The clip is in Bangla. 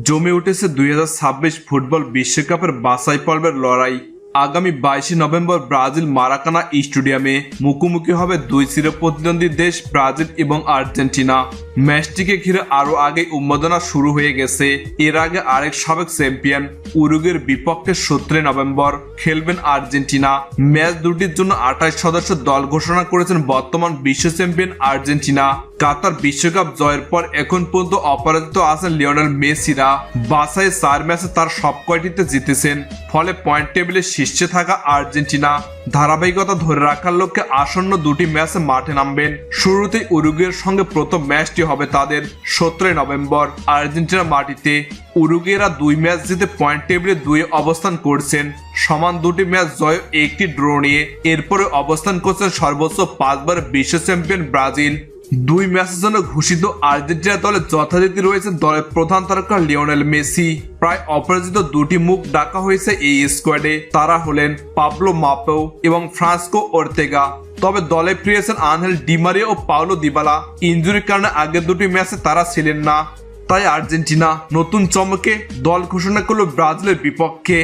জমে উঠেছে দুই হাজার ছাব্বিশ ফুটবল বিশ্বকাপের বাছাই পর্বের লড়াই। আগামী বাইশে নভেম্বর ব্রাজিল মারাকানা স্টেডিয়ামে মুখোমুখি হবে দুই চিরপ্রতিদ্বন্দ্বী দেশ ব্রাজিল এবং আর্জেন্টিনা। ম্যাচটিকে ঘিরে আরও আগে উন্মাদনা শুরু হয়ে গেছে। এর আগে আরেক সাবেক চ্যাম্পিয়ন উরুগের বিপক্ষে সতেরো নভেম্বর খেলবেন আর্জেন্টিনা। ম্যাচ দুটির জন্য আঠাশ সদস্য দল ঘোষণা করেছেন বর্তমান বিশ্ব চ্যাম্পিয়ন আর্জেন্টিনা। কাতার বিশ্বকাপ জয়ের পর এখন পর্যন্ত অপরাজিত আছেন লিওনেল মেসিরা। বাসায় চার ম্যাচে তার সব কয়টিতে জিতেছেন, ফলে পয়েন্ট টেবিলে শীর্ষে থাকা আর্জেন্টিনা। ধারাবাহিকতা ধরে রাখার লক্ষ্যে আসন্ন দুটি ম্যাচে মাঠে নামবেন। শুরুতেই উরুগুয়ের সঙ্গে প্রথম ম্যাচটি হবে তাদের সতেরোই নভেম্বর। আর্জেন্টিনা মাটিতে উরুগুয়েরা দুই ম্যাচ জিতে পয়েন্ট টেবিলে দুই অবস্থান করছেন। সমান দুটি ম্যাচ জয় একটি ড্র নিয়ে। এরপরে অবস্থান করছেন সর্বোচ্চ পাঁচবার বিশ্ব চ্যাম্পিয়ন ব্রাজিল। দুই ম্যাচের জন্য ঘোষিত আর্জেন্টিনা দলে যথারীতি রয়েছে দলের প্রধান তারকা লিওনেল মেসি। প্রায় অপরাজিত দুটি মুখ ডাকা হয়েছে এই স্কোয়াডে তারা হলেন পাবলো মাপো এবং ফ্রান্সকো ওর্তেগা তবে দলে ফিরেছেন আনহেল ডিমারিয়া ও পাওলো দিবালা। ইঞ্জুরির কারণে আগের দুটি ম্যাচে তারা ছিলেন না। তাই আর্জেন্টিনা নতুন চমকে দল ঘোষণা করল ব্রাজিলের বিপক্ষে।